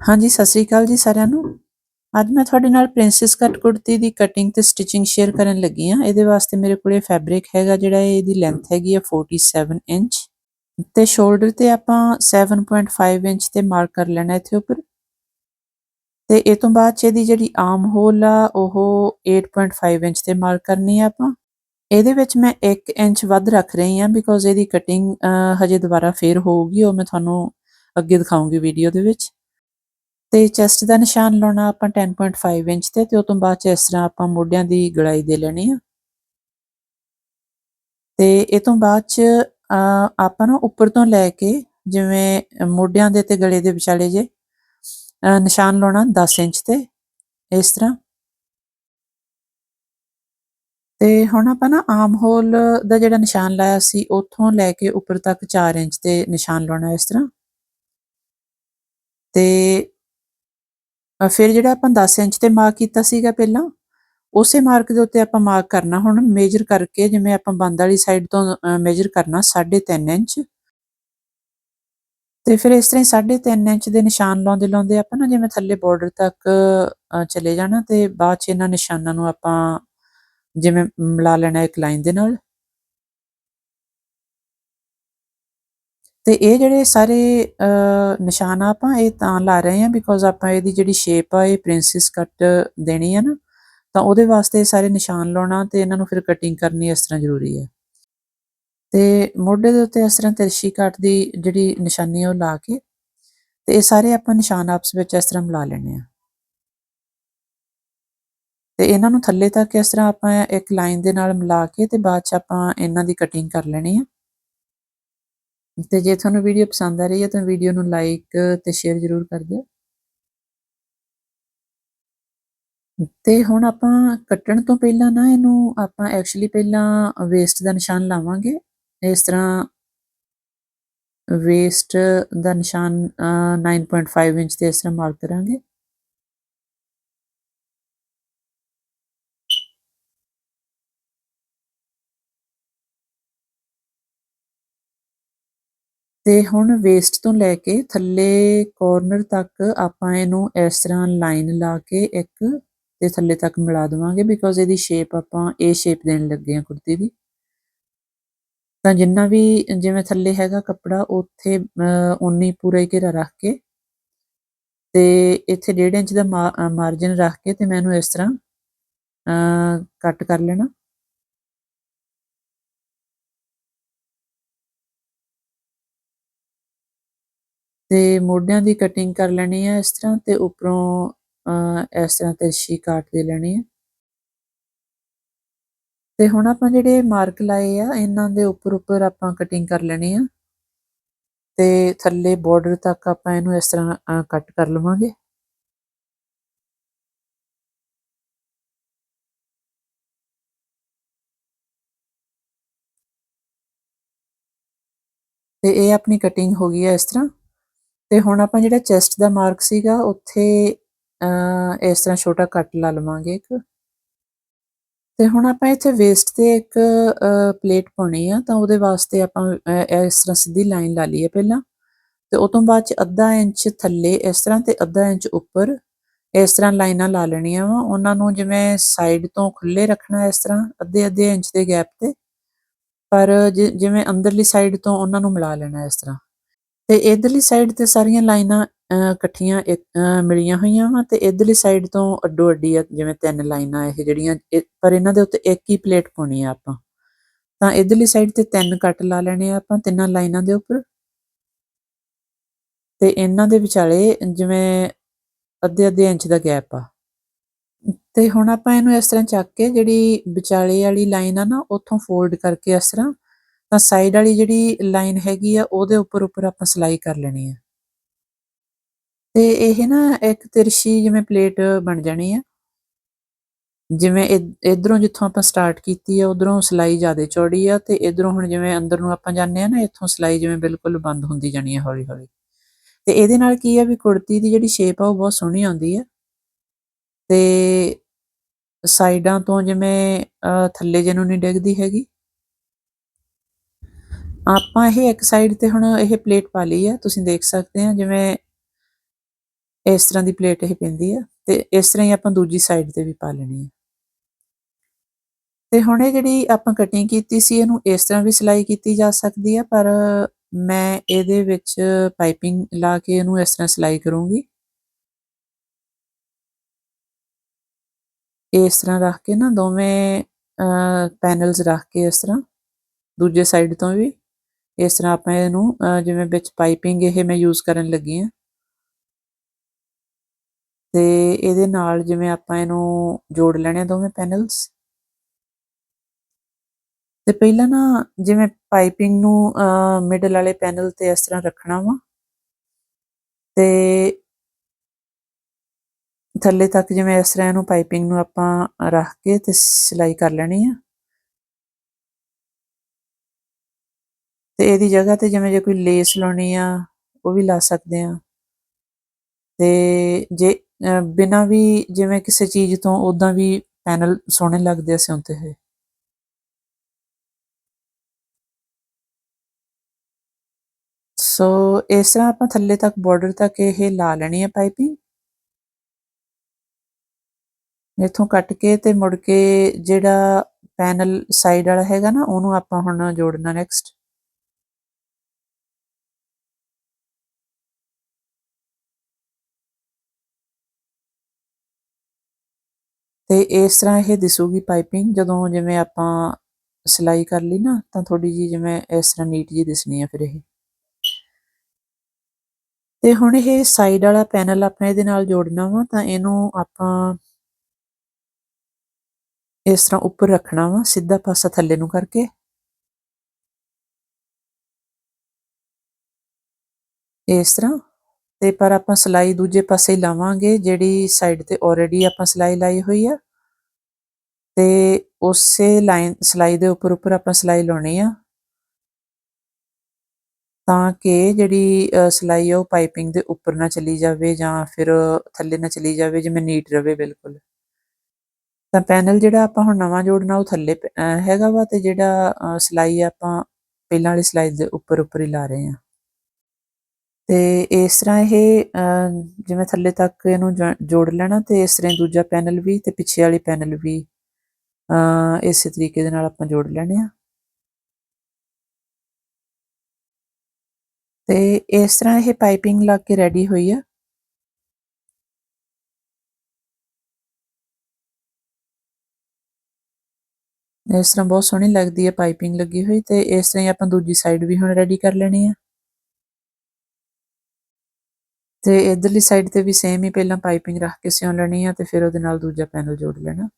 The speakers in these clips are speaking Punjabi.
ਹਾਂਜੀ, ਸਤਿ ਸ੍ਰੀ ਅਕਾਲ ਜੀ ਸਾਰਿਆਂ ਨੂੰ। ਅੱਜ ਮੈਂ ਤੁਹਾਡੇ ਨਾਲ ਪ੍ਰਿੰਸੈਸ ਕੱਟ ਕੁੜਤੀ ਦੀ ਕਟਿੰਗ ਤੇ ਸਟਿਚਿੰਗ ਸ਼ੇਅਰ ਕਰਨ ਲੱਗੀ ਹਾਂ। ਇਹਦੇ ਵਾਸਤੇ ਮੇਰੇ ਕੋਲੇ ਫੈਬਰਿਕ ਹੈਗਾ ਜਿਹੜਾ ਇਹਦੀ ਲੈਂਥ ਹੈਗੀ ਆ 47 ਇੰਚ ਤੇ ਸ਼ੋਲਡਰ ਤੇ ਆਪਾਂ 7.5 ਇੰਚ ਤੇ ਮਾਰਕ ਕਰ ਲੈਣਾ ਇੱਥੇ ਉੱਪਰ। ਤੇ ਇਹ ਤੋਂ ਬਾਅਦ 'ਚ ਇਹਦੀ ਜਿਹੜੀ ਆਰਮ ਹੋਲ ਆ, ਉਹ 8.5 ਇੰਚ ਤੇ ਮਾਰਕ ਕਰਨੀ ਆ ਆਪਾਂ। ਇਹਦੇ ਵਿੱਚ ਮੈਂ 1 ਇੰਚ ਵੱਧ ਰੱਖ ਰਹੀ ਹਾਂ ਬਿਕੋਜ਼ ਇਹਦੀ ਕਟਿੰਗ ਹਜੇ ਦੁਬਾਰਾ ਫੇਰ ਹੋਊਗੀ, ਉਹ ਮੈਂ ਤੁਹਾਨੂੰ ਅੱਗੇ ਦਿਖਾਉਂਗੀ ਵੀਡੀਓ ਦੇ ਵਿੱਚ। ਤੇ ਚੈਸਟ ਦਾ ਨਿਸ਼ਾਨ ਲਾਉਣਾ ਆਪਾਂ 10.5 ਇੰਚ ਤੇ ਤੇ ਉਸ ਤੋਂ ਬਾਅਦ ਚ ਇਸ ਤਰ੍ਹਾਂ ਆਪਾਂ ਮੋਢਿਆਂ ਦੀ ਗੜਾਈ ਦੇ ਲੈਣੀ ਆ। ਤੇ ਇਹ ਤੋਂ ਬਾਅਦ ਚ ਅਹ, ਆਪਾਂ ਨੂੰ ਉੱਪਰ ਤੋਂ ਲੈ ਕੇ ਜਿਵੇਂ ਮੋਢਿਆਂ ਦੇ ਤੇ ਗਲੇ ਦੇ ਵਿਚਾਲੇ ਜੇ ਨਿਸ਼ਾਨ ਲਾਉਣਾ 10 ਇੰਚ ਤੇ ਇਸ ਤਰ੍ਹਾਂ। ਤੇ ਹੁਣ ਆਪਾਂ ਨਾ ਆਮ ਹੋਲ ਦਾ ਜਿਹੜਾ ਨਿਸ਼ਾਨ ਲਾਇਆ ਸੀ ਉੱਥੋਂ ਲੈ ਕੇ ਉੱਪਰ ਤੱਕ 4 ਇੰਚ ਤੇ ਨਿਸ਼ਾਨ ਲਾਉਣਾ ਇਸ ਤਰ੍ਹਾਂ। ਤੇ ਫਿਰ ਜਿਹੜਾ ਆਪਾਂ 10 ਇੰਚ ਤੇ ਮਾਰਕ ਕੀਤਾ ਸੀਗਾ ਪਹਿਲਾਂ, ਉਸੇ ਮਾਰਕ ਦੇ ਉੱਤੇ ਆਪਾਂ ਮਾਰਕ ਕਰਨਾ ਹੁਣ ਮੇਜਰ ਕਰਕੇ ਜਿਵੇਂ ਆਪਾਂ ਬੰਦ ਵਾਲੀ ਸਾਈਡ ਤੋਂ ਮੇਜਰ ਕਰਨਾ 3.5 ਇੰਚ। ਤੇ ਫਿਰ ਇਸ ਤਰ੍ਹਾਂ ਹੀ 3.5 ਇੰਚ ਦੇ ਨਿਸ਼ਾਨ ਲਾਉਂਦੇ ਲਾਉਂਦੇ ਆਪਾਂ ਨਾ ਜਿਵੇਂ ਥੱਲੇ ਬਾਰਡਰ ਤੱਕ ਚਲੇ ਜਾਣਾ ਤੇ ਬਾਅਦ ਚ ਇਹਨਾਂ ਨਿਸ਼ਾਨਾਂ ਨੂੰ ਆਪਾਂ ਜਿਵੇਂ ਮਿਲਾ ਲੈਣਾ ਇੱਕ ਲਾਈਨ ਦੇ ਨਾਲ। ਤੇ ਇਹ ਜਿਹੜੇ ਸਾਰੇ ਅ, ਨਿਸ਼ਾਨ ਆ ਆਪਾਂ ਇਹ ਤਾਂ ਲਾ ਰਹੇ ਹਾਂ ਬਿਕੋਜ਼ ਆਪਾਂ ਇਹਦੀ ਜਿਹੜੀ ਸ਼ੇਪ ਆ ਇਹ ਪ੍ਰਿੰਸੈਸ ਕੱਟ ਦੇਣੀ ਹੈ ਨਾ ਤਾਂ ਉਹਦੇ ਵਾਸਤੇ ਇਹ ਸਾਰੇ ਨਿਸ਼ਾਨ ਲਾਉਣਾ ਤੇ ਇਹਨਾਂ ਨੂੰ ਫਿਰ ਕਟਿੰਗ ਕਰਨੀ ਇਸ ਤਰ੍ਹਾਂ ਜ਼ਰੂਰੀ ਹੈ। ਤੇ ਮੋਢੇ ਦੇ ਉੱਤੇ ਇਸ ਤਰ੍ਹਾਂ ਤਿਰਛੀ ਕੱਟ ਦੀ ਜਿਹੜੀ ਨਿਸ਼ਾਨੀ ਆ ਉਹ ਲਾ ਕੇ ਤੇ ਇਹ ਸਾਰੇ ਆਪਾਂ ਨਿਸ਼ਾਨ ਆਪਸ ਵਿੱਚ ਇਸ ਤਰ੍ਹਾਂ ਮਿਲਾ ਲੈਣੇ ਆ ਤੇ ਇਹਨਾਂ ਨੂੰ ਥੱਲੇ ਤੱਕ ਇਸ ਤਰ੍ਹਾਂ ਆਪਾਂ ਇੱਕ ਲਾਈਨ ਦੇ ਨਾਲ ਮਿਲਾ ਕੇ ਤੇ ਬਾਅਦ ਚ ਆਪਾਂ ਇਹਨਾਂ ਦੀ ਕਟਿੰਗ ਕਰ ਲੈਣੀ ਆ। ਤੇ ਜੇ ਤੁਹਾਨੂੰ ਵੀਡੀਓ ਪਸੰਦ ਆ ਰਹੀ ਹੈ ਤਾਂ ਵੀਡੀਓ ਨੂੰ ਲਾਈਕ ਤੇ ਸ਼ੇਅਰ ਜ਼ਰੂਰ ਕਰ ਦਿਓ। ਤੇ ਹੁਣ ਆਪਾਂ ਕੱਟਣ ਤੋਂ ਪਹਿਲਾਂ ਨਾ ਇਹਨੂੰ ਆਪਾਂ ਐਕਚੁਅਲੀ ਪਹਿਲਾਂ ਵੇਸਟ ਦਾ ਨਿਸ਼ਾਨ ਲਾਵਾਂਗੇ। ਇਸ ਤਰ੍ਹਾਂ ਵੇਸਟ ਦਾ ਨਿਸ਼ਾਨ ਅ, 9.5 ਇੰਚ ਤੇ ਇਸ ਤਰ੍ਹਾਂ ਮਾਰਕ ਕਰਾਂਗੇ। ਤੇ ਹੁਣ ਵੇਸਟ ਤੋਂ ਲੈ ਕੇ ਥੱਲੇ ਕੋਰਨਰ ਤੱਕ ਆਪਾਂ ਇਹਨੂੰ ਇਸ ਤਰ੍ਹਾਂ ਲਾਈਨ ਲਾ ਕੇ ਇੱਕ ਤੇ ਥੱਲੇ ਤੱਕ ਮਿਲਾ ਦੇਵਾਂਗੇ ਬਿਕੋਜ਼ ਇਹਦੀ ਸ਼ੇਪ ਆਪਾਂ ਇਹ ਸ਼ੇਪ ਦੇਣ ਲੱਗੇ ਆ ਕੁੜਤੀ ਦੀ। ਤਾਂ ਜਿੰਨਾ ਵੀ ਜਿਵੇਂ ਥੱਲੇ ਹੈਗਾ ਕੱਪੜਾ ਉੱਥੇ ਉਨੀ ਪੂਰਾ ਹੀ ਘੇਰਾ ਰੱਖ ਕੇ ਤੇ ਇੱਥੇ 1.5 ਇੰਚ ਦਾ ਮਾਰਜਨ ਰੱਖ ਕੇ ਤੇ ਮੈਂ ਇਹਨੂੰ ਇਸ ਤਰ੍ਹਾਂ ਕੱਟ ਕਰ ਲੈਣਾ। ਤੇ ਮੋਢਿਆਂ ਦੀ ਕਟਿੰਗ ਕਰ ਲੈਣੀ ਹੈ ਇਸ ਤਰ੍ਹਾਂ ਤੇ ਉੱਪਰੋਂ ਅਹ, ਇਸ ਤਰ੍ਹਾਂ ਤਿਰਛੀ ਕਾਟ ਦੇ ਲੈਣੀ ਹੈ ਤੇ ਹੁਣ ਆਪਾਂ ਜਿਹੜੇ ਮਾਰਕ ਲਾਏ ਆ ਇਹਨਾਂ ਦੇ ਉੱਪਰ ਉੱਪਰ ਆਪਾਂ ਕਟਿੰਗ ਕਰ ਲੈਣੀ ਆ। ਤੇ ਥੱਲੇ ਬਾਰਡਰ ਤੱਕ ਆਪਾਂ ਇਹਨੂੰ ਇਸ ਤਰ੍ਹਾਂ ਕੱਟ ਕਰ ਲਵਾਂਗੇ। ਤੇ ਇਹ ਆਪਣੀ ਕਟਿੰਗ ਹੋ ਗਈ ਹੈ ਇਸ ਤਰ੍ਹਾਂ। ਤੇ ਹੁਣ ਆਪਾਂ ਜਿਹੜਾ ਚੈਸਟ ਦਾ ਮਾਰਕ ਸੀਗਾ, ਉੱਥੇ ਇਸ ਤਰ੍ਹਾਂ ਛੋਟਾ ਕੱਟ ਲਾ ਲਵਾਂਗੇ ਇੱਕ। ਤੇ ਹੁਣ ਆਪਾਂ ਇੱਥੇ ਵੇਸਟ ਤੇ ਇੱਕ ਪਲੇਟ ਪਾਉਣੀ ਆ, ਤਾਂ ਉਹਦੇ ਵਾਸਤੇ ਆਪਾਂ ਇਸ ਤਰ੍ਹਾਂ ਸਿੱਧੀ ਲਾਈਨ ਲਾ ਲਈਏ ਪਹਿਲਾਂ। ਤੇ ਉਸ ਤੋਂ ਬਾਅਦ ਚ ਅੱਧਾ ਇੰਚ ਥੱਲੇ ਇਸ ਤਰ੍ਹਾਂ ਤੇ ਅੱਧਾ ਇੰਚ ਉੱਪਰ ਇਸ ਤਰ੍ਹਾਂ ਲਾਈਨਾਂ ਲਾ ਲੈਣੀਆਂ ਵਾ। ਉਹਨਾਂ ਨੂੰ ਜਿਵੇਂ ਸਾਈਡ ਤੋਂ ਖੁੱਲੇ ਰੱਖਣਾ ਇਸ ਤਰ੍ਹਾਂ, ਅੱਧੇ ਅੱਧੇ ਇੰਚ ਦੇ ਗੈਪ ਤੇ। ਪਰ ਜਿਵੇਂ ਅੰਦਰਲੀ ਸਾਈਡ ਤੋਂ ਉਹਨਾਂ ਨੂੰ ਮਿਲਾ ਲੈਣਾ ਇਸ ਤਰ੍ਹਾਂ। ਤੇ ਇਧਰਲੀ ਸਾਈਡ ਤੇ ਸਾਰੀਆਂ ਲਾਈਨਾਂ ਇਕੱਠੀਆਂ ਮਿਲੀਆਂ ਹੋਈਆਂ ਵਾ ਤੇ ਇਧਰਲੀ ਸਾਈਡ ਤੋਂ ਅੱਡੋ ਅੱਡੀ ਆ ਜਿਵੇਂ ਤਿੰਨ ਲਾਈਨਾਂ ਇਹ ਜਿਹੜੀਆਂ ਪਰ ਇਹਨਾਂ ਦੇ ਉੱਤੇ ਇੱਕ ਹੀ ਪਲੇਟ ਪਾਉਣੀ ਆ ਆਪਾਂ। ਤਾਂ ਇਧਰਲੀ ਸਾਈਡ ਤੇ ਤਿੰਨ ਕੱਟ ਲਾ ਲੈਣੇ ਆ ਆਪਾਂ ਤਿੰਨਾਂ ਲਾਈਨਾਂ ਦੇ ਉੱਪਰ। ਤੇ ਇਹਨਾਂ ਦੇ ਵਿਚਾਲੇ ਜਿਵੇਂ ਅੱਧੇ ਅੱਧੇ ਇੰਚ ਦਾ ਗੈਪ ਆ। ਤੇ ਹੁਣ ਆਪਾਂ ਇਹਨੂੰ ਇਸ ਤਰ੍ਹਾਂ ਚੱਕ ਕੇ ਜਿਹੜੀ ਵਿਚਾਲੇ ਵਾਲੀ ਲਾਈਨ ਆ ਨਾ, ਉੱਥੋਂ ਫੋਲਡ ਕਰਕੇ ਇਸ ਤਰ੍ਹਾਂ ਤਾਂ ਸਾਈਡ ਵਾਲੀ ਜਿਹੜੀ ਲਾਈਨ ਹੈਗੀ ਆ, ਉਹਦੇ ਉੱਪਰ ਉੱਪਰ ਆਪਾਂ ਸਲਾਈ ਕਰ ਲੈਣੀ ਆ। ਤੇ ਇਹ ਨਾ ਇੱਕ ਤਿਰਸ਼ੀ ਜਿਵੇਂ ਪਲੇਟ ਬਣ ਜਾਣੀ ਆ। ਜਿਵੇਂ ਇਧਰੋਂ ਜਿੱਥੋਂ ਆਪਾਂ ਸਟਾਰਟ ਕੀਤੀ ਆ, ਉਧਰੋਂ ਸਲਾਈ ਜ਼ਿਆਦਾ ਚੌੜੀ ਆ ਤੇ ਇਧਰੋਂ ਹੁਣ ਜਿਵੇਂ ਅੰਦਰ ਨੂੰ ਆਪਾਂ ਜਾਂਦੇ ਆ ਨਾ, ਇੱਥੋਂ ਸਲਾਈ ਜਿਵੇਂ ਬਿਲਕੁਲ ਬੰਦ ਹੁੰਦੀ ਜਾਣੀ ਆ ਹੌਲੀ ਹੌਲੀ ਤੇ ਇਹਦੇ ਨਾਲ ਕੀ ਆ ਵੀ ਕੁੜਤੀ ਦੀ ਜਿਹੜੀ ਸ਼ੇਪ ਆ, ਉਹ ਬਹੁਤ ਸੋਹਣੀ ਆਉਂਦੀ ਆ। ਤੇ ਸਾਈਡਾਂ ਤੋਂ ਜਿਵੇਂ ਥੱਲੇ ਜਿਹਨੂੰ ਨਹੀਂ ਡਿੱਗਦੀ ਹੈਗੀ। ਆਪਾਂ ਇਹ ਇੱਕ ਸਾਈਡ ਤੇ ਹੁਣ ਇਹ ਪਲੇਟ ਪਾ ਲਈ ਆ, ਤੁਸੀਂ ਦੇਖ ਸਕਦੇ ਆ ਜਿਵੇਂ ਇਸ ਤਰ੍ਹਾਂ ਦੀ ਪਲੇਟ ਇਹ ਪੈਂਦੀ ਆ ਤੇ ਇਸ ਤਰ੍ਹਾਂ ਹੀ ਆਪਾਂ ਦੂਜੀ ਸਾਈਡ ਤੇ ਵੀ ਪਾ ਲੈਣੀ ਆ। ਤੇ ਹੁਣ ਇਹ ਜਿਹੜੀ ਆਪਾਂ ਕਟਿੰਗ ਕੀਤੀ ਸੀ, ਇਹਨੂੰ ਇਸ ਤਰ੍ਹਾਂ ਵੀ ਸਿਲਾਈ ਕੀਤੀ ਜਾ ਸਕਦੀ ਆ, ਪਰ ਮੈਂ ਇਹਦੇ ਵਿੱਚ ਪਾਈਪਿੰਗ ਲਾ ਕੇ ਇਹਨੂੰ ਇਸ ਤਰ੍ਹਾਂ ਸਿਲਾਈ ਕਰੂੰਗੀ। ਇਸ ਤਰ੍ਹਾਂ ਰੱਖ ਕੇ ਨਾ ਦੋਵੇਂ ਪੈਨਲਸ ਰੱਖ ਕੇ ਇਸ ਤਰ੍ਹਾਂ, ਦੂਜੇ ਸਾਈਡ ਤੋਂ ਵੀ। ਇਸ ਤਰ੍ਹਾਂ ਆਪਾਂ ਇਹਨੂੰ ਜਿਵੇਂ ਵਿੱਚ ਪਾਈਪਿੰਗ ਇਹ ਮੈਂ ਯੂਜ਼ ਕਰਨ ਲੱਗੀ ਆ ਤੇ ਇਹਦੇ ਨਾਲ ਜਿਵੇਂ ਆਪਾਂ ਇਹਨੂੰ ਜੋੜ ਲੈਣੇ ਆ ਦੋਵੇਂ ਪੈਨਲਸ ਤੇ ਪਹਿਲਾਂ ਨਾ ਜਿਵੇਂ ਪਾਈਪਿੰਗ ਨੂੰ ਮਿਡਲ ਵਾਲੇ ਪੈਨਲ ਤੇ ਇਸ ਤਰ੍ਹਾਂ ਰੱਖਣਾ ਵਾ। ਤੇ ਥੱਲੇ ਤੱਕ ਜਿਵੇਂ ਇਸ ਤਰ੍ਹਾਂ ਇਹਨੂੰ ਪਾਈਪਿੰਗ ਨੂੰ ਆਪਾਂ ਰੱਖ ਕੇ ਤੇ ਸਿਲਾਈ ਕਰ ਲੈਣੀ ਆ। ਤੇ ਇਹਦੀ ਜਗ੍ਹਾ ਤੇ ਜਿਵੇਂ ਜੇ ਕੋਈ ਲੇਸ ਲਾਉਣੀ ਆ, ਉਹ ਵੀ ਲਾ ਸਕਦੇ ਆ। ਤੇ ਜੇ ਬਿਨਾ ਵੀ ਜਿਵੇਂ ਕਿਸੇ ਚੀਜ਼ ਤੋਂ ਉਦਾਂ ਵੀ ਪੈਨਲ ਸੋਹਣੇ ਲੱਗਦੇ ਆ ਸਿਉਂਤੇ ਹੋਏ। ਸੋ ਇਸ ਤਰ੍ਹਾਂ ਆਪਾਂ ਥੱਲੇ ਤੱਕ ਬਾਰਡਰ ਤੱਕ ਇਹ ਲਾ ਲੈਣੀ ਹੈ ਪਾਈਪਿੰਗ। ਇਥੋਂ ਕੱਟ ਕੇ ਤੇ ਮੁੜ ਕੇ ਜਿਹੜਾ ਪੈਨਲ ਸਾਈਡ ਵਾਲਾ ਹੈਗਾ ਨਾ, ਉਹਨੂੰ ਆਪਾਂ ਹੁਣ ਜੋੜਨਾ ਨੈਕਸਟ ਤੇ ਇਸ ਤਰ੍ਹਾਂ ਇਹ ਦਿਸੂਗੀ ਪਾਈਪਿੰਗ, ਜਦੋਂ ਜਿਵੇਂ ਆਪਾਂ ਸਿਲਾਈ ਕਰ ਲਈ ਨਾ, ਤਾਂ ਥੋੜੀ ਜੀ ਜਿਵੇਂ ਇਸ ਤਰ੍ਹਾਂ ਨੀਟ ਜੀ ਦਿਸਣੀ ਆ ਫਿਰ ਇਹ। ਤੇ ਹੁਣ ਇਹ ਸਾਈਡ ਵਾਲਾ ਪੈਨਲ ਆਪਾਂ ਇਹਦੇ ਨਾਲ ਜੋੜਨਾ ਵਾ, ਤਾਂ ਇਹਨੂੰ ਆਪਾਂ ਇਸ ਤਰ੍ਹਾਂ ਉੱਪਰ ਰੱਖਣਾ ਵਾ, ਸਿੱਧਾ ਪਾਸਾ ਥੱਲੇ ਨੂੰ ਕਰਕੇ। ਇਸ ਤਰ੍ਹਾਂ ਤੇ ਪਰ ਆਪਾਂ ਸਲਾਈ ਦੂਜੇ ਪਾਸੇ ਹੀ ਲਾਵਾਂਗੇ, ਜਿਹੜੀ ਸਾਈਡ ਤੇ ਆਲਰੇਡੀ ਆਪਾਂ ਸਲਾਈ ਲਾਈ ਹੋਈ ਆ। ਤੇ ਉਸੇ ਲਾਈਨ ਸਲਾਈ ਦੇ ਉੱਪਰ ਉੱਪਰ ਆਪਾਂ ਸਲਾਈ ਲਾਉਣੀ ਆ। ਤਾਂ ਕਿ ਜਿਹੜੀ ਸਲਾਈ ਆ ਉਹ ਪਾਈਪਿੰਗ ਦੇ ਉੱਪਰ ਨਾ ਚਲੀ ਜਾਵੇ ਜਾਂ ਫਿਰ ਥੱਲੇ ਨਾ ਚਲੀ ਜਾਵੇ, ਜਿਵੇਂ ਨੀਟ ਰਵੇ ਬਿਲਕੁਲ। ਤਾਂ ਪੈਨਲ ਜਿਹੜਾ ਆਪਾਂ ਹੁਣ ਨਵਾਂ ਜੋੜਨਾ, ਉਹ ਥੱਲੇ ਹੈਗਾ ਵਾ ਤੇ ਜਿਹੜਾ ਸਲਾਈ ਆਪਾਂ ਪਹਿਲਾਂ ਵਾਲੀ ਸਲਾਈ ਦੇ ਉੱਪਰ ਉੱਪਰ ਹੀ ਲਾ ਰਹੇ ਆ। ਤੇ ਇਸ ਤਰ੍ਹਾਂ ਇਹ ਜਿਵੇਂ ਥੱਲੇ ਤੱਕ ਇਹਨੂੰ ਜੋੜ ਲੈਣਾ ਤੇ ਇਸ ਤਰ੍ਹਾਂ ਦੂਜਾ ਪੈਨਲ ਵੀ ਤੇ ਪਿੱਛੇ ਵਾਲੀ ਪੈਨਲ ਵੀ ਇਸੇ ਤਰੀਕੇ ਦੇ ਨਾਲ ਆਪਾਂ ਜੋੜ ਲੈਣੇ ਆ। ਤੇ ਇਸ ਤਰ੍ਹਾਂ ਇਹ ਪਾਈਪਿੰਗ ਲੱਗ ਕੇ ਰੈਡੀ ਹੋਈ ਆ। ਇਸ ਤਰ੍ਹਾਂ ਬਹੁਤ ਸੋਹਣੀ ਲੱਗਦੀ ਹੈ ਪਾਈਪਿੰਗ ਲੱਗੀ ਹੋਈ ਤੇ ਇਸ ਤਰ੍ਹਾਂ ਹੀ ਆਪਾਂ ਦੂਜੀ ਸਾਈਡ ਵੀ ਹੁਣ ਰੈਡੀ ਕਰ ਲੈਣੀ ਆ। ਤੇ ਇਧਰਲੀ ਸਾਈਡ ਤੇ ਵੀ ਸੇਮ ਹੀ ਪਹਿਲਾਂ ਪਾਈਪਿੰਗ ਰੱਖ ਕੇ ਸਿਉਂ ਲੈਣੀ ਆ ਤੇ ਫਿਰ ਉਹਦੇ ਨਾਲ ਦੂਜਾ ਪੈਨਲ ਜੋੜ ਲੈਣਾ।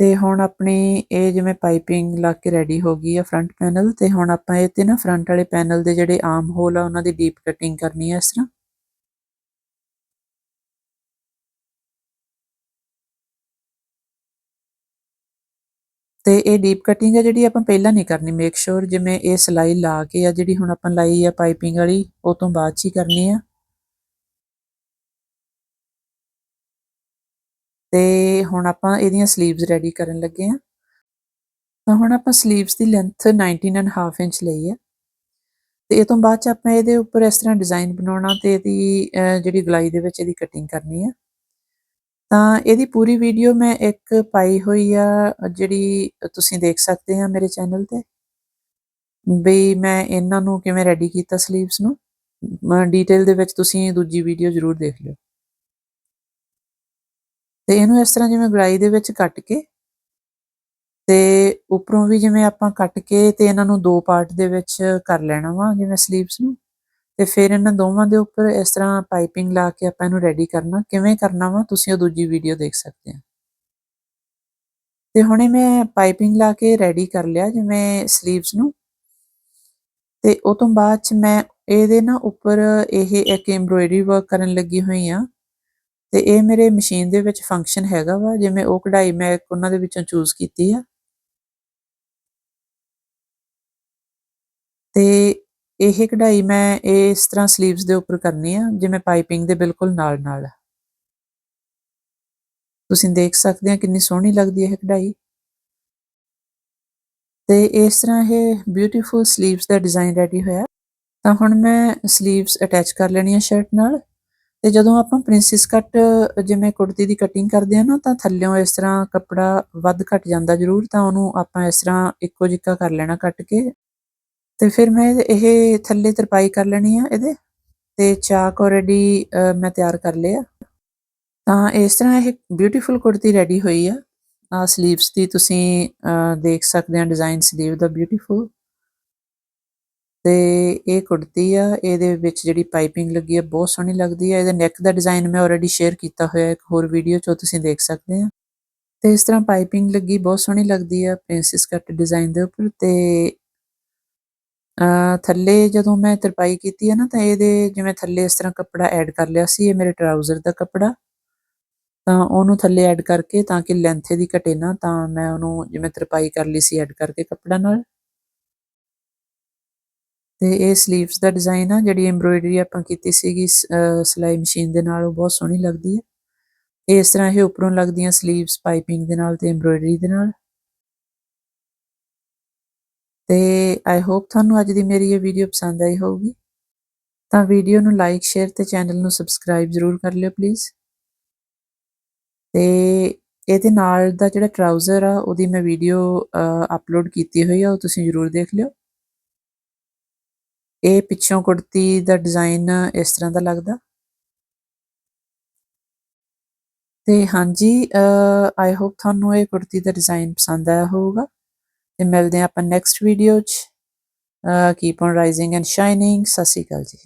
ਤੇ ਹੁਣ ਆਪਣੀ ਇਹ ਜਿਵੇਂ ਪਾਈਪਿੰਗ ਲਾ ਕੇ ਰੈਡੀ ਹੋ ਗਈ ਆ ਫਰੰਟ ਪੈਨਲ ਤੇ ਹੁਣ ਆਪਾਂ ਇਹ ਤੇ ਨਾ ਫਰੰਟ ਵਾਲੇ ਪੈਨਲ ਦੇ ਜਿਹੜੇ ਆਰਮ ਹੋਲ ਆ ਉਹਨਾਂ ਦੀ ਡੀਪ ਕਟਿੰਗ ਕਰਨੀ ਆ ਇਸ ਤਰ੍ਹਾਂ। ਤੇ ਇਹ ਡੀਪ ਕਟਿੰਗ ਹੈ ਜਿਹੜੀ ਆਪਾਂ ਪਹਿਲਾਂ ਨਹੀਂ ਕਰਨੀ ਮੇਕ ਸ਼ੋਰ ਜਿਵੇਂ ਇਹ ਸਲਾਈ ਲਾ ਕੇ ਆ, ਜਿਹੜੀ ਹੁਣ ਆਪਾਂ ਲਾਈ ਆ ਪਾਈਪਿੰਗ ਵਾਲੀ, ਉਹ ਤੋਂ ਬਾਅਦ ਚ ਹੀ ਕਰਨੀ ਆ। ਤੇ ਹੁਣ ਆਪਾਂ ਇਹਦੀਆਂ 슬ੀਵਸ ਰੈਡੀ ਕਰਨ ਲੱਗੇ ਆ। ਤਾਂ ਹੁਣ ਆਪਾਂ 슬ੀਵਸ ਦੀ ਲੈਂਥ 19 ਐਂਡ ਹਾਫ ਇੰਚ ਲਈ ਆ। ਤੇ ਇਹ ਤੋਂ ਬਾਅਦ ਚ ਆਪਾਂ ਇਹਦੇ ਉੱਪਰ ਇਸ ਤਰ੍ਹਾਂ ਡਿਜ਼ਾਈਨ ਬਣਾਉਣਾ ਤੇ ਇਹਦੀ ਜਿਹੜੀ ਗਲਾਈ ਦੇ ਵਿੱਚ ਇਹਦੀ ਕਟਿੰਗ ਕਰਨੀ ਆ। ਤਾਂ ਇਹਦੀ ਪੂਰੀ ਵੀਡੀਓ ਮੈਂ ਇੱਕ ਪਾਈ ਹੋਈ ਆ, ਜਿਹੜੀ ਤੁਸੀਂ ਦੇਖ ਸਕਦੇ ਆ ਮੇਰੇ ਚੈਨਲ ਤੇ। ਬਈ ਮੈਂ ਇਹਨਾਂ ਨੂੰ ਕਿਵੇਂ ਰੈਡੀ ਕੀਤਾ 슬ੀਵਸ ਨੂੰ ਡੀਟੇਲ ਦੇ ਵਿੱਚ ਤੁਸੀਂ ਦੂਜੀ ਵੀਡੀਓ ਜ਼ਰੂਰ ਦੇਖ ਲਿਓ। ਤੇ ਇਹਨੂੰ ਇਸ ਤਰ੍ਹਾਂ ਜਿਵੇਂ ਗਲਾਈ ਦੇ ਵਿੱਚ ਕੱਟ ਕੇ ਤੇ ਉੱਪਰੋਂ ਵੀ ਜਿਵੇਂ ਆਪਾਂ ਕੱਟ ਕੇ ਤੇ ਇਹਨਾਂ ਨੂੰ ਦੋ ਪਾਰਟ ਦੇ ਵਿੱਚ ਕਰ ਲੈਣਾ ਵਾ, ਜਿਵੇਂ 슬ੀਵਸ ਨੂੰ। ਤੇ ਫਿਰ ਇਹਨਾਂ ਦੋਵਾਂ ਦੇ ਉੱਪਰ ਇਸ ਤਰ੍ਹਾਂ ਪਾਈਪਿੰਗ ਲਾ ਕੇ ਆਪਾਂ ਇਹਨੂੰ ਰੈਡੀ ਕਰਨਾ। ਕਿਵੇਂ ਕਰਨਾ ਵਾ, ਤੁਸੀਂ ਉਹ ਦੂਜੀ ਵੀਡੀਓ ਦੇਖ ਸਕਦੇ ਆ। ਤੇ ਹੁਣੇ ਮੈਂ ਪਾਈਪਿੰਗ ਲਾ ਕੇ ਰੈਡੀ ਕਰ ਲਿਆ ਜਿਵੇਂ 슬ੀਵਸ ਨੂੰ। ਤੇ ਉਹ ਤੋਂ ਬਾਅਦ ਚ ਮੈਂ ਇਹਦੇ ਨਾ ਉੱਪਰ ਇਹ ਇੱਕ ਐਮਬ੍ਰੋਇਡਰੀ ਵਰਕ ਕਰਨ ਲੱਗੀ ਹੋਈ ਆ। ਤੇ ਇਹ ਮੇਰੇ ਮਸ਼ੀਨ ਦੇ ਵਿੱਚ ਫੰਕਸ਼ਨ ਹੈਗਾ ਵਾ, ਜਿਵੇਂ ਉਹ ਕਢਾਈ ਮੈਂ ਇੱਕ ਉਹਨਾਂ ਦੇ ਵਿੱਚੋਂ ਚੂਜ਼ ਕੀਤੀ ਆ। ਤੇ ਇਹ ਕਢਾਈ ਮੈਂ ਇਸ ਤਰ੍ਹਾਂ ਸਲੀਵਸ ਦੇ ਉੱਪਰ ਕਰਨੀ ਆ ਜਿਵੇਂ ਪਾਈਪਿੰਗ ਦੇ ਬਿਲਕੁਲ ਨਾਲ ਨਾਲ। ਤੁਸੀਂ ਦੇਖ ਸਕਦੇ ਆ ਕਿੰਨੀ ਸੋਹਣੀ ਲੱਗਦੀ ਹੈ ਇਹ ਕਢਾਈ। ਤੇ ਇਸ ਤਰ੍ਹਾਂ ਇਹ ਬਿਊਟੀਫੁਲ ਸਲੀਵਸ ਦਾ ਡਿਜ਼ਾਈਨ ਰੈਡੀ ਹੋਇਆ। ਤਾਂ ਹੁਣ ਮੈਂ ਸਲੀਵਸ ਅਟੈਚ ਕਰ ਲੈਣੀ ਆ ਸ਼ਰਟ ਨਾਲ। ਤੇ ਜਦੋਂ ਆਪਾਂ ਪ੍ਰਿੰਸੈਸ ਕੱਟ ਜਿਵੇਂ ਕੁੜਤੀ ਦੀ ਕਟਿੰਗ ਕਰਦੇ ਆ ਨਾ, ਤਾਂ ਥੱਲੇੋਂ ਇਸ ਤਰ੍ਹਾਂ ਕੱਪੜਾ ਵੱਧ ਘਟ ਜਾਂਦਾ ਜ਼ਰੂਰ, ਤਾਂ ਉਹਨੂੰ ਆਪਾਂ ਇਸ ਤਰ੍ਹਾਂ ਇੱਕੋ ਜਿੱਕਾ ਕਰ ਲੈਣਾ ਕੱਟ ਕੇ। ਤੇ ਫਿਰ ਮੈਂ ਇਹ ਥੱਲੇ ਤਰਪਾਈ ਕਰ ਲੈਣੀ ਆ ਇਹਦੇ ਤੇ ਚਾਕ ਆਲਰੇਡੀ ਮੈਂ ਤਿਆਰ ਕਰ ਲਿਆ। ਤਾਂ ਇਸ ਤਰ੍ਹਾਂ ਇਹ ਬਿਊਟੀਫੁਲ ਕੁੜਤੀ ਰੈਡੀ ਹੋਈ ਆ। ਆ 슬ੀਵਸ ਦੀ ਤੁਸੀਂ ਦੇਖ ਸਕਦੇ ਆ ਡਿਜ਼ਾਈਨ 슬ੀਵ ਦਾ ਬਿਊਟੀਫੁਲ ਤੇ ਇਹ ਕੁੜਤੀ ਆ, ਇਹਦੇ ਵਿੱਚ ਜਿਹੜੀ ਪਾਈਪਿੰਗ ਲੱਗੀ ਆ ਬਹੁਤ ਸੋਹਣੀ ਲੱਗਦੀ ਆ। ਇਹਦੇ ਨੈਕ ਦਾ ਡਿਜ਼ਾਈਨ ਮੈਂ ਆਲਰੇਡੀ ਸ਼ੇਅਰ ਕੀਤਾ ਹੋਇਆ ਇੱਕ ਹੋਰ ਵੀਡੀਓ 'ਚ ਤੁਸੀਂ ਦੇਖ ਸਕਦੇ ਆ। ਤੇ ਇਸ ਤਰ੍ਹਾਂ ਪਾਈਪਿੰਗ ਲੱਗੀ, ਬਹੁਤ ਸੋਹਣੀ ਲੱਗਦੀ ਆ। ਪ੍ਰਿੰਸੈਸ ਕੱਟ ਡਿਜ਼ਾਈਨ ਦੇ ਉੱਪਰ ਤੇ ਥੱਲੇ ਜਦੋਂ ਮੈਂ ਤਰਪਾਈ ਕੀਤੀ ਹੈ ਨਾ, ਤਾਂ ਇਹਦੇ ਜਿਵੇਂ ਥੱਲੇ ਇਸ ਤਰ੍ਹਾਂ ਕੱਪੜਾ ਐਡ ਕਰ ਲਿਆ ਸੀ, ਇਹ ਮੇਰੇ ਟਰਾਊਜ਼ਰ ਦਾ ਕੱਪੜਾ। ਤਾਂ ਉਹਨੂੰ ਥੱਲੇ ਐਡ ਕਰਕੇ ਤਾਂ ਕਿ ਲੈਂਥ ਦੀ ਘਟੇ ਨਾ, ਤਾਂ ਮੈਂ ਉਹਨੂੰ ਜਿਵੇਂ ਤਰਪਾਈ ਕਰ ਲਈ ਸੀ ਐਡ ਕਰਕੇ ਕੱਪੜਾ ਨਾਲ। ਤੇ ਇਹ 슬ੀਵਸ ਦਾ ਡਿਜ਼ਾਈਨ ਆ, ਜਿਹੜੀ ਐਮਬ੍ਰੋਇਡਰੀ ਆਪਾਂ ਕੀਤੀ ਸੀਗੀ ਸਲਾਈ ਮਸ਼ੀਨ ਦੇ ਨਾਲ, ਉਹ ਬਹੁਤ ਸੋਹਣੀ ਲੱਗਦੀ ਹੈ। ਇਸ ਤਰ੍ਹਾਂ ਇਹ ਉੱਪਰੋਂ ਲੱਗਦੀਆਂ 슬ੀਵਸ ਪਾਈਪਿੰਗ ਦੇ ਨਾਲ ਤੇ ਐਮਬ੍ਰੋਇਡਰੀ ਦੇ ਨਾਲ। ਤੇ ਆਈ ਹੋਪ ਤੁਹਾਨੂੰ ਅੱਜ ਦੀ ਮੇਰੀ ਇਹ ਵੀਡੀਓ ਪਸੰਦ ਆਈ ਹੋਊਗੀ। ਤਾਂ ਵੀਡੀਓ ਨੂੰ ਲਾਈਕ ਸ਼ੇਅਰ ਤੇ ਚੈਨਲ ਨੂੰ ਸਬਸਕ੍ਰਾਈਬ ਜ਼ਰੂਰ ਕਰ ਲਿਓ ਪਲੀਜ਼ ਤੇ ਇਹਦੇ ਨਾਲ ਦਾ ਜਿਹੜਾ ਟਰਾਊਜ਼ਰ ਆ, ਉਹਦੀ ਮੈਂ ਵੀਡੀਓ ਅਪਲੋਡ ਕੀਤੀ ਹੋਈ ਆ, ਉਹ ਤੁਸੀਂ ਜ਼ਰੂਰ ਦੇਖ ਲਿਓ। ਇਹ ਪਿੱਛੋਂ ਕੁੜਤੀ ਦਾ ਡਿਜ਼ਾਈਨ ਇਸ ਤਰ੍ਹਾਂ ਦਾ ਲੱਗਦਾ। ਤੇ ਹਾਂਜੀ ਆਈ ਹੋਪ ਤੁਹਾਨੂੰ ਇਹ ਕੁੜਤੀ ਦਾ ਡਿਜ਼ਾਈਨ ਪਸੰਦ ਆਇਆ ਹੋਊਗਾ। ਤੇ ਮਿਲਦੇ ਹਾਂ ਆਪਾਂ ਨੈਕਸਟ ਵੀਡੀਓ 'ਚ। Keep on rising and shining ਸਤਿ ਸ਼੍ਰੀ ਅਕਾਲ ਜੀ।